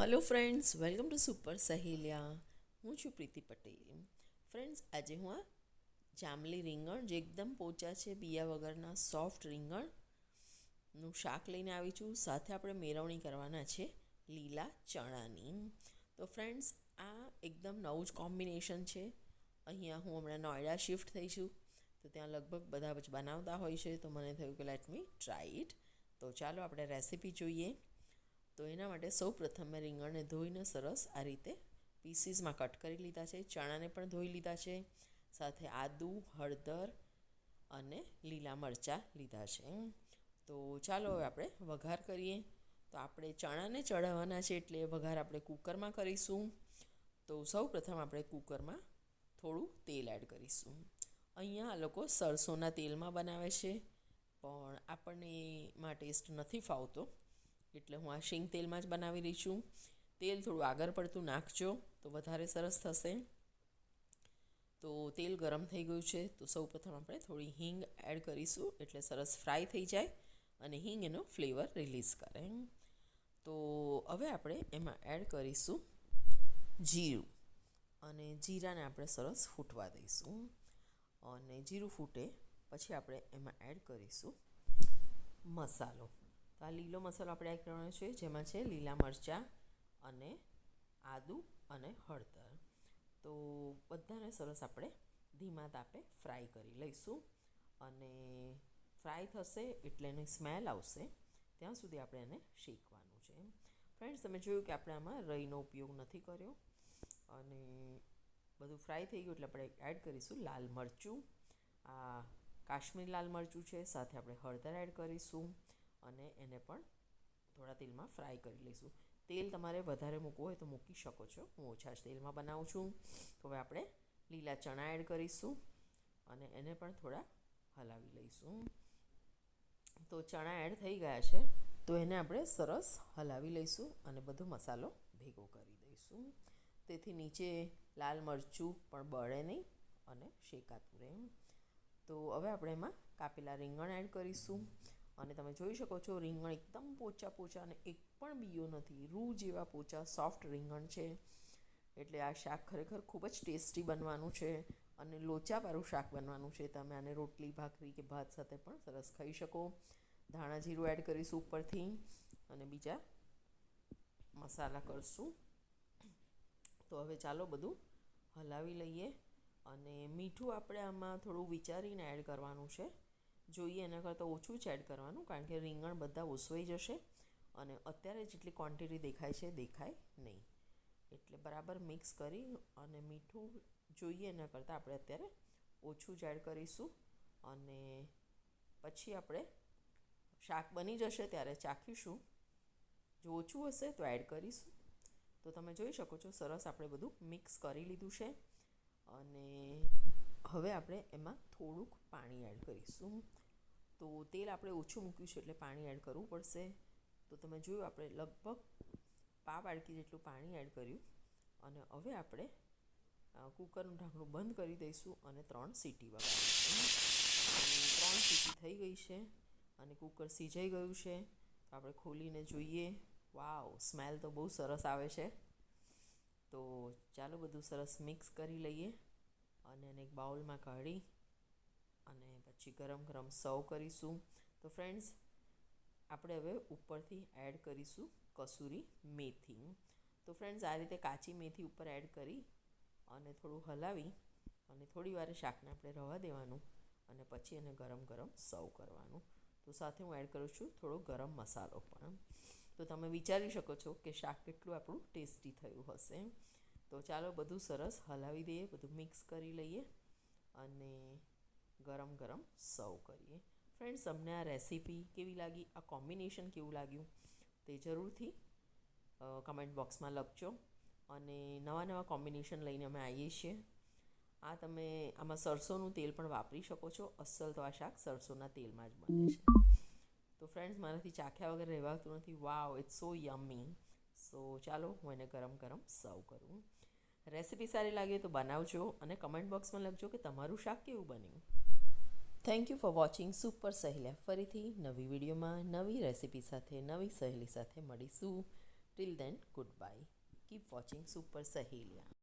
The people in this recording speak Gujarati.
Hello friends welcome to super Saheliya હું છું પ્રીતિ પટેલ. ફ્રેન્ડ્સ આજે હું આ જાંબલી રીંગણ જે એકદમ પોચા છે, બિયા વગરના સોફ્ટ રીંગણનું શાક લઈને આવી છું. સાથે આપણે મેળવણી કરવાના છે લીલા ચણાની. તો ફ્રેન્ડ્સ આ એકદમ નવું જ કોમ્બિનેશન છે. અહીંયા હું હમણાં નોઈડા શિફ્ટ થઈ છું. તો ત્યાં લગભગ બધા જ બનાવતા હોય છે. તો મને થયું કે લેટ મી ટ્રાય ઇટ તો ચાલો આપણે રેસીપી જોઈએ. તો એના માટે સૌ પ્રથમ મેં રીંગણને ધોઈને સરસ આ રીતે પીસીસમાં કટ કરી લીધા છે. ચણાને પણ ધોઈ લીધા છે. સાથે આદુ, હળદર અને લીલા મરચાં લીધા છે. તો ચાલો હવે આપણે વઘાર કરીએ. તો આપણે ચણાને ચડાવવાના છે એટલે વઘાર આપણે કુકરમાં કરીશું. તો સૌ પ્રથમ આપણે કુકરમાં થોડું તેલ એડ કરીશું. અહીંયા આ લોકો સરસોના તેલમાં બનાવે છે, પણ આપણને એમાં ટેસ્ટ નથી ફાવતો. એટલે હું આ શીંગ તેલમાં જ બનાવી રહી છું. તેલ થોડું આગળ પડતું નાખજો તો વધારે સરસ થશે. તો તેલ ગરમ થઈ ગયું છે તો સૌ પ્રથમ આપણે થોડી હિંગ એડ કરીશું એટલે સરસ ફ્રાય થઈ જાય અને હિંગ એનો ફ્લેવર રિલીઝ કરે. તો હવે આપણે એમાં એડ કરીશું જીરું અને જીરાને આપણે સરસ ફૂટવા દઈશું. અને જીરું ફૂટે પછી આપણે એમાં એડ કરીશું મસાલો. તો આ લીલો મસાલો આપણે એડ કરવાનો છે, જેમાં છે લીલા મરચાં અને આદુ અને હળદર. તો બધાને સરસ આપણે ધીમા તાપે ફ્રાય કરી લઈશું. અને ફ્રાય થશે એટલે એની સ્મેલ આવશે, ત્યાં સુધી આપણે એને શેકવાનું છે. ફ્રેન્ડ્સ, તમે જોયું કે આપણે આમાં રઈનો ઉપયોગ નથી કર્યો. અને બધું ફ્રાય થઈ ગયું એટલે આપણે એડ કરીશું લાલ મરચું. આ કાશ્મીરી લાલ મરચું છે, સાથે આપણે હળદર એડ કરીશું. અને એને પણ થોડા તેલમાં ફ્રાય કરી લઈશું. તેલ તમારે વધારે મૂકવું હોય તો મૂકી શકો છો. હું ઓછા જ તેલમાં બનાવું છું. તો હવે આપણે લીલા ચણા એડ કરીશું અને એને પણ થોડા હલાવી લઈશું. તો ચણા એડ થઈ ગયા છે. તો એને આપણે સરસ હલાવી લઈશું અને બધો મસાલો ભેગો કરી દઈશું. તેથી નીચે લાલ મરચું પણ બળે નહીં અને શેકાતું રહે તો હવે આપણે એમાં કાપેલા રીંગણ એડ કરીશું. અને તમે જોઈ શકો છો, રીંગણ એકદમ પોચા પોચા અને એક પણ બીયો નથી. રૂ જેવા પોચા સોફ્ટ રીંગણ છે. એટલે આ શાક ખરેખર ખૂબ જ ટેસ્ટી બનવાનું છે અને લોચાવાળું શાક બનવાનું છે. તમે આને રોટલી, ભાખરી કે ભાત સાથે પણ સરસ ખાઈ શકો. ધાણા જીરું એડ કરીશું ઉપરથી અને બીજા મસાલા કરશું. તો હવે ચાલો બધું હલાવી લઈએ અને મીઠું આપણે આમાં થોડું વિચારીને એડ કરવાનું છે. જોઈએ એના કરતાં ઓછું જ એડ કરવાનું, કારણ કે રીંગણ બધા ઓસવાઈ જશે અને અત્યારે જેટલી ક્વોન્ટિટી દેખાય છે, દેખાય નહીં. એટલે બરાબર મિક્સ કરી અને મીઠું જોઈએ એના કરતાં આપણે અત્યારે ઓછું જ એડ કરીશું અને પછી આપણે શાક બની જશે ત્યારે ચાખીશું. જો ઓછું હશે તો એડ કરીશું. તો તમે જોઈ શકો છો સરસ આપણે બધું મિક્સ કરી લીધું છે અને હવે આપણે એમાં થોડુંક પાણી એડ કરીશું. તો તેલ આપણે ઓછું મૂક્યું છે એટલે પાણી એડ કરવું પડશે. તો તમે જોયું આપણે લગભગ પા બાળકી જેટલું પાણી એડ કર્યું. અને હવે આપણે કુકરનું ઢાંકણું બંધ કરી દઈશું અને ત્રણ સીટી વગાડીશું. ત્રણ સીટી થઈ ગઈ છે અને કુકર સીજાઈ ગયું છે. તો આપણે ખોલીને જોઈએ. વાવ, સ્મેલ તો બહુ સરસ આવે છે. તો ચાલો બધું સરસ મિક્સ કરી લઈએ. અને એને એક બાઉલમાં કાઢી અને પછી ગરમ ગરમ સર્વ કરીશું. તો ફ્રેન્ડ્સ આપણે હવે ઉપરથી એડ કરીશું કસૂરી મેથી. તો ફ્રેન્ડ્સ આ રીતે કાચી મેથી ઉપર એડ કરી અને થોડું હલાવી અને થોડી વાર શાકને આપણે રવા દેવાનું અને પછી એને ગરમ ગરમ સર્વ કરવાનું. તો સાથે હું એડ કરું છું થોડો ગરમ મસાલો પણ. તો તમે વિચારી શકો છો કે શાક કેટલું આપણું ટેસ્ટી થયું હશે. તો ચાલો બધું સરસ હલાવી દઈએ, બધું મિક્સ કરી લઈએ અને ગરમ ગરમ સર્વ કરીએ. ફ્રેન્ડ્સ અમને આ રેસીપી કેવી લાગી? આ કોમ્બિનેશન કેવું લાગ્યું? તે જરૂરથી કમેન્ટ બોક્સમાં લખજો. અને નવા નવા કોમ્બિનેશન લઈને અમે આવીએ છીએ. આ તમે આમાં સરસોનું તેલ પણ વાપરી શકો છો. અસલ તો આ શાક સરસોના તેલમાં જ બને છે. તો ફ્રેન્ડ્સ મારાથી ચાખ્યા વગર રહેવાતું નથી. વાવ ઇટ્સ સો યમી સો ચાલો હું એને ગરમ ગરમ સર્વ કરું. રેસીપી સારી લાગે તો બનાવજો અને કમેન્ટ બોક્સમાં લખજો કે તમારું શાક કેવું બન્યું. Thank you for watching super Saheliya ફરીથી નવી વિડીયોમાં નવી રેસીપી સાથે, નવી સહેલી સાથે મળીશું. Till then goodbye keep watching super Saheliya